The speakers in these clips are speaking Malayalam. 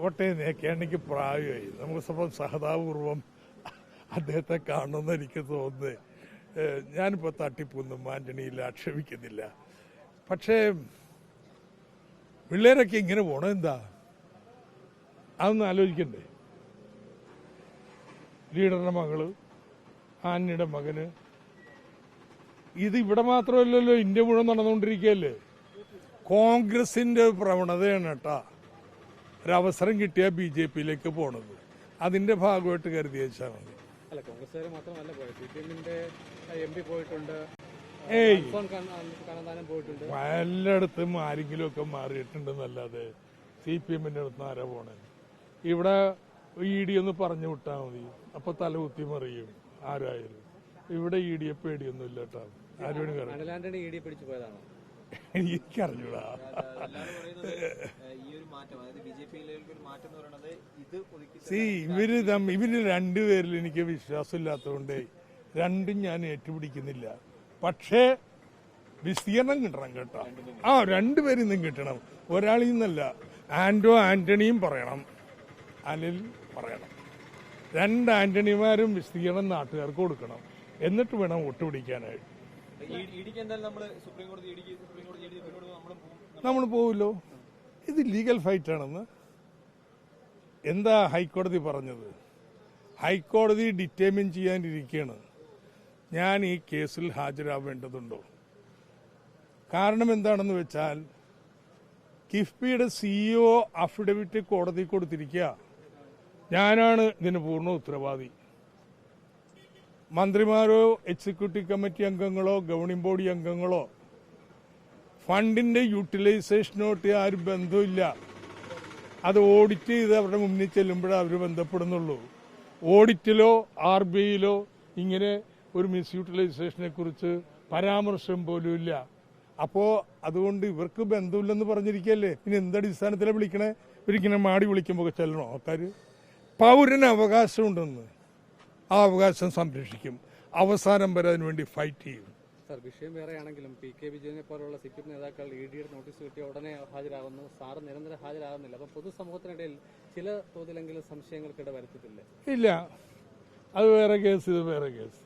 കോട്ടയം നേക്കാണെങ്കിൽ പ്രായമായി. നമുക്ക് സ്വപ്പം സഹതാപൂർവം അദ്ദേഹത്തെ കാണുമെന്ന് എനിക്ക് തോന്നുന്നത്. ഞാനിപ്പോൾ തട്ടിപ്പൊന്നും ആന്റണിയിൽ ആക്ഷേപിക്കുന്നില്ല. പക്ഷേ പിള്ളേരൊക്കെ ഇങ്ങനെ പോണം എന്താ? അതൊന്ന് ആലോചിക്കണ്ടേ? ലീഡറുടെ മകൾ ആന്ണിയുടെ മകന്. ഇത് ഇവിടെ മാത്രമല്ലല്ലോ ഇന്ത്യ മുഴുവൻ നടന്നുകൊണ്ടിരിക്കുകയല്ലേ? കോൺഗ്രസിന്റെ പ്രവണതയാണ് കേട്ടാ. ഒരവസരം കിട്ടിയാൽ ബി ജെ പിയിലേക്ക് പോണത്. അതിന്റെ ഭാഗമായിട്ട് കരുതി വെച്ചാൽ മതി. ഏയ്. എല്ലായിടത്തും ആരെങ്കിലും ഒക്കെ മാറിയിട്ടുണ്ടെന്നല്ലാതെ സി പി എമ്മിന്റെ അടുത്ത് ആരാ പോണേ? ഇവിടെ ഇ ഡി ഒന്ന് പറഞ്ഞു വിട്ടാൽ മതി. അപ്പൊ തലകുത്തി മറിയും. ആരായാലും. ഇവിടെ ഇ ഡിയെ പേടിയൊന്നും ഇല്ല കേട്ടോ. ആരോടും ഡി എനിക്കറിഞ്ഞൂടാ. മാറ്റം. അതായത് ബി ജെ പിയിലേക്ക് ഒരു മാറ്റം എന്ന് പറയുന്നത് ഇത് ഒതുക്കി സി ഇവർ ഇവർ രണ്ടുപേരിൽ എനിക്ക് വിശ്വാസമില്ലാത്തതുകൊണ്ട് രണ്ടും ഞാൻ ഏറ്റുപിടിക്കുന്നില്ല. പക്ഷേ വിസ്തീർണം കിട്ടണം കേട്ടോ. ആ രണ്ടുപേരിൽ നിന്നും കിട്ടണം. ഒരാളിൽ നിന്നല്ല. ആന്റോ ആന്റണിയും പറയണം. അനിൽ പറയണം. രണ്ട് ആന്റണിമാരും വിസ്തീർണം നാട്ടുകാർക്ക് കൊടുക്കണം. എന്നിട്ട് വേണം ഒട്ടുപിടിക്കാനായിട്ട് നമ്മൾ പോവില്ലോ ഇത് ലീഗൽ ഫൈറ്റ് ആണെന്ന് എന്താ ഹൈക്കോടതി പറഞ്ഞത്? ഹൈക്കോടതി ഡിറ്റർമിൻ ചെയ്യാനിരിക്കുകയാണ് ഞാൻ ഈ കേസിൽ ഹാജരാവേണ്ടതുണ്ടോ? കാരണം എന്താണെന്ന് വെച്ചാൽ കിഫ്ബിയുടെ സിഇഒ അഫിഡവിറ്റ് കോടതി കൊടുത്തിരിക്കുക. ഞാനാണ് ഇതിന് പൂർണ ഉത്തരവാദി. മന്ത്രിമാരോ എക്സിക്യൂട്ടീവ് കമ്മിറ്റി അംഗങ്ങളോ ഗവർണിംഗ് ബോഡി അംഗങ്ങളോ ഫണ്ടിന്റെ യൂട്ടിലൈസേഷനോട്ട് ആരും ബന്ധമില്ല. അത് ഓഡിറ്റ് ചെയ്ത് അവരുടെ മുന്നിൽ ചെല്ലുമ്പോഴേ അവർ ബന്ധപ്പെടുന്നുള്ളൂ. ഓഡിറ്റിലോ ആർ ബി ഐയിലോ ഇങ്ങനെ ഒരു മിസ് യൂട്ടിലൈസേഷനെ കുറിച്ച് പരാമർശം പോലും ഇല്ല. അപ്പോ അതുകൊണ്ട് ഇവർക്ക് ബന്ധമില്ലെന്ന് പറഞ്ഞിരിക്കല്ലേ? പിന്നെ എന്തടിസ്ഥാനത്തിലാണ് വിളിക്കണേ? ഇവരിങ്ങനെ മാടി വിളിക്കുമ്പോൾ ചെല്ലണോ ആൾക്കാർ പൗരന് അവകാശമുണ്ടെന്ന്. ആ അവകാശം സംരക്ഷിക്കും. അവസാനം വരെ അതിനുവേണ്ടി ഫൈറ്റ് ചെയ്യും. സാർ വിഷയം വേറെയാണെങ്കിലും പി കെ വിജയനെ പോലുള്ള സി പി എം നേതാക്കൾ ഇ ഡിയുടെ നോട്ടീസ് കിട്ടിയ ഉടനെ ഹാജരാകുന്നു. സാറ് നിരന്തരം ഹാജരാകുന്നില്ല. അപ്പം പൊതുസമൂഹത്തിനിടയിൽ ചില തോതിലെങ്കിലും സംശയങ്ങൾക്കിട വരുത്തിട്ടില്ലേ ഇല്ല. അത് വേറെ കേസ് ഇത് വേറെ കേസ്.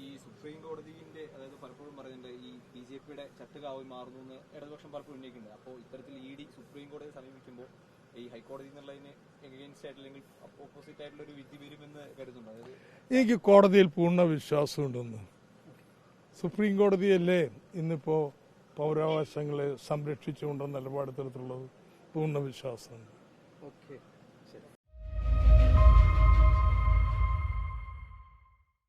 ഈ- സുപ്രീം കോടതിന്റെ അതായത് പലപ്പോഴും പറയുന്നുണ്ട് ഈ ബി ജെ പിയുടെ ചട്ടുകാവൽ മാറുന്നു എന്ന് ഇടതുപക്ഷം പലപ്പോഴും ഉന്നയിക്കുന്നുണ്ട്. അപ്പോൾ ഇത്തരത്തിൽ ഇ ഡി സുപ്രീം കോടതിയെ സമീപിക്കുമ്പോൾ ഈ ഹൈക്കോടതി എന്നുള്ളതിന് എഗെയിൻസ്റ്റ് ആയിട്ട് അല്ലെങ്കിൽ ഓപ്പോസിറ്റ് ആയിട്ടുള്ള ഒരു വിധി വരുമെന്ന് കരുതുന്നു അതായത് എനിക്ക് കോടതിയിൽ പൂർണ വിശ്വാസമുണ്ടെന്ന്. സുപ്രീം കോടതിയല്ലേ ഇന്നിപ്പോ പൗരാവകാശങ്ങളെ സംരക്ഷിച്ചുകൊണ്ട് നിലപാടെടുത്തിട്ടുള്ളത് പൂർണ വിശ്വാസമുണ്ട്